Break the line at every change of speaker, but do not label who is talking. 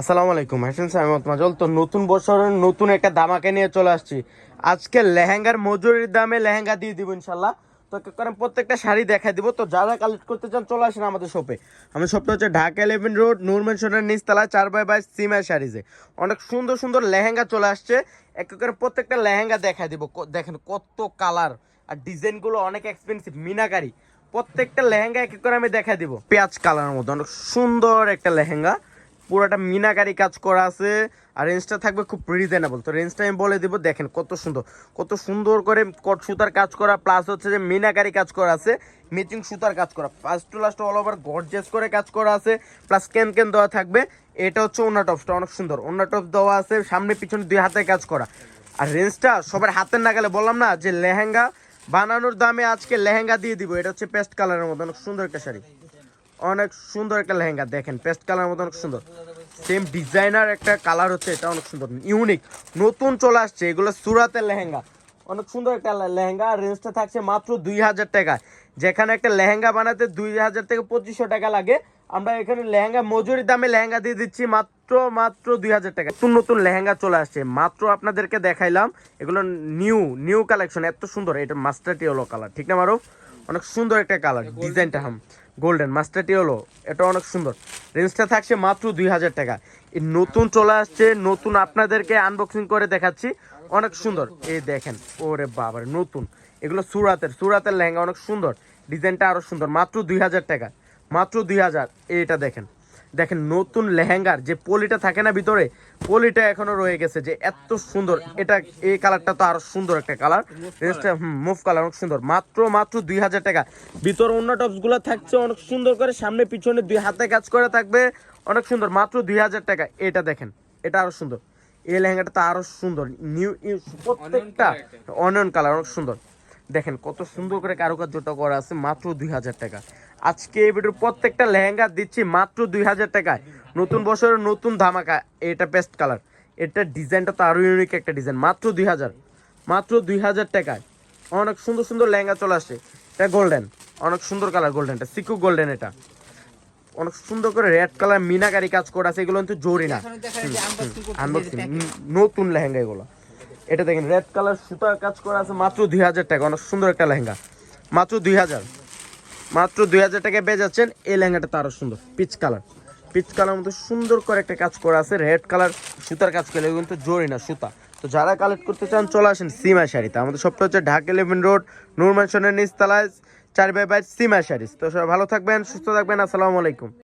আসসালামু আলাইকুম। হাসান সাহেব মাজল তো নতুন বছরের নতুন একটা দামাকে নিয়ে চলে আসছি। আজকে লেহেঙ্গার মজুরির দামে লেহেঙ্গা দিয়ে দিব ইনশাল্লাহ তো কারণ প্রত্যেকটা শাড়ি দেখাই দিব। তো যারা কালেক্ট করতে চান, চলে আসেন আমাদের শপে আমাদের শপটা হচ্ছে ঢাকা ইলেভেন রোড নূর মেনশনের নিচতলা চার বাই বাইশ সিমার শাড়িজে। অনেক সুন্দর সুন্দর লেহেঙ্গা চলে আসছে। এক করে প্রত্যেকটা লেহেঙ্গা দেখাই দিব। দেখেন কত কালার আর ডিজাইনগুলো অনেক এক্সপেন্সিভ মিনাকারি। প্রত্যেকটা লেহেঙ্গা এক করে আমি দেখাই দিব। পেঁয়াজ কালারের মধ্যে অনেক সুন্দর একটা লেহেঙ্গা। পুরোটা মিনাকারি কাজ করা আছে। আর রেঞ্জটা থাকবে খুব রিজনেবল তো রেঞ্জটা আমি বলে দিব, দেখেন কত সুন্দর। কত সুন্দর করে কট সুতার কাজ করা প্লাস হচ্ছে যে মিনাকারি কাজ করা আছে ম্যাচিং সুতার কাজ করা। First to last all over gorgeous করে কাজ করা আছে প্লাস ক্যান ক্যান দেওয়া থাকবে। এটা হচ্ছে ওনা টপসটা অনেক সুন্দর। ওনা টপস দেওয়া আছে, সামনে পিছনে দুই হাতে কাজ করা। আর রেঞ্জটা সবার হাতের নাগালে বললাম না, যে লেহেঙ্গা বানানোর দামে আজকে লেহেঙ্গা দিয়ে দিব। এটা হচ্ছে পেস্ট কালারের মধ্যে, অনেক সুন্দর একটা শাড়ি। অনেক সুন্দর একটা লেহেঙ্গা, দেখেন পেস্ট কালার মতো অনেক সুন্দর। সেম ডিজাইনার একটা কালার হচ্ছে, এটা অনেক সুন্দর ইউনিক নতুন চলে আসছে, এগুলো সুরাতের লেহেঙ্গা। অনেক সুন্দর একটা লেহেঙ্গা রেঞ্জটা থাকছে মাত্র দুই হাজার টাকা। যেখানে একটা লেহেঙ্গা বানাতে দুই হাজার থেকে পঁচিশশো টাকা লাগে। আমরা এখানে লেহেঙ্গা, মজুরি দামে লেহেঙ্গা দিয়ে দিচ্ছি মাত্র মাত্র দুই হাজার টাকা। নতুন নতুন লেহেঙ্গা চলে আসছে, মাত্র আপনাদেরকে দেখাইলাম। এগুলো নিউ নিউ কালেকশন এত সুন্দর, এটা মাস্টারটি হলো কালার ঠিক না মারো অনেক সুন্দর একটা কালার ডিজাইনটা হাম গোল্ডেন মাস্টারটি হলো এটা অনেক সুন্দর। রেঞ্জটা থাকছে মাত্র দুই হাজার টাকা। এই নতুন চলে আসছে নতুন আপনাদেরকে আনবক্সিং করে দেখাচ্ছি। অনেক সুন্দর। এই দেখেন ওরে বাবার নতুন। এগুলো সুরাতের সুরাতের লেহেঙ্গা অনেক সুন্দর। ডিজাইনটা আরও সুন্দর মাত্র দুই হাজার টাকা। মাত্র দুই হাজার এটা দেখেন। দেখেন নতুন লেহেঙ্গার যে পলিটা থাকে না ভিতরে পলিটা এখনও রয়ে গেছে যে এত সুন্দর। এটা এই কালারটা তো আরও সুন্দর একটা কালার। রেঞ্জটা হুম মুভ কালার অনেক সুন্দর। মাত্র মাত্র দুই হাজার টাকা। ভিতর অন্য টপসগুলো থাকছে অনেক সুন্দর করে সামনে পিছনে দুই হাতে কাজ করে থাকবে। অনেক সুন্দর মাত্র দুই হাজার টাকা। এটা দেখেন এটা আরও সুন্দর। এই লেহেঙ্গাটা তো আরও সুন্দর। নিউ প্রত্যেকটা অনিয়ন কালার অনেক সুন্দর। দেখেন কত সুন্দর করে কারুকার্যটা করা আছে মাত্র দুই হাজার টাকা। আজকে এই ভিডিওর প্রত্যেকটা লেহেঙ্গা দিচ্ছি মাত্র দুই হাজার টাকায়। নতুন বছরের নতুন ধামাকা এটা পেস্ট কালার এটা ডিজাইনটা তো আরও ইউনিক একটা ডিজাইন মাত্র দুই হাজার। মাত্র দুই হাজার টাকায়। অনেক সুন্দর সুন্দর লেহেঙ্গা চলে আসছে। এটা গোল্ডেন অনেক সুন্দর কালার গোল্ডেনটা সিকু গোল্ডেন এটা। অনেক সুন্দর করে রেড কালার মিনাকারি কাজ করা আছে এগুলো কিন্তু জরি না। আনবক্সিং নতুন লেহেঙ্গা এগুলো। এটা দেখেন রেড কালার সুতার কাজ করা আছে মাত্র দুই হাজার টাকা অনেক সুন্দর একটা লেহেঙ্গা। মাত্র দুই হাজার। মাত্র দুই হাজার টাকায় পেয়ে যাচ্ছেন। এই লেহেঙ্গাটা তো সুন্দর, পিচ কালার। পিচ কালার মতো সুন্দর করে একটা কাজ করা আছে, রেড কালার, সুতার কাজ করলে কিন্তু জরি না, সুতা। তো যারা কালেক্ট করতে চান, চলে আসেন সিমা শাড়িতে। আমাদের সবটা হচ্ছে ঢাকা ইলেভেন রোড নুরমানসনের নিচতলায় চার বাই বাই সিমা শাড়ি। তো সবাই ভালো থাকবেন, সুস্থ থাকবেন, আসসালামু আলাইকুম।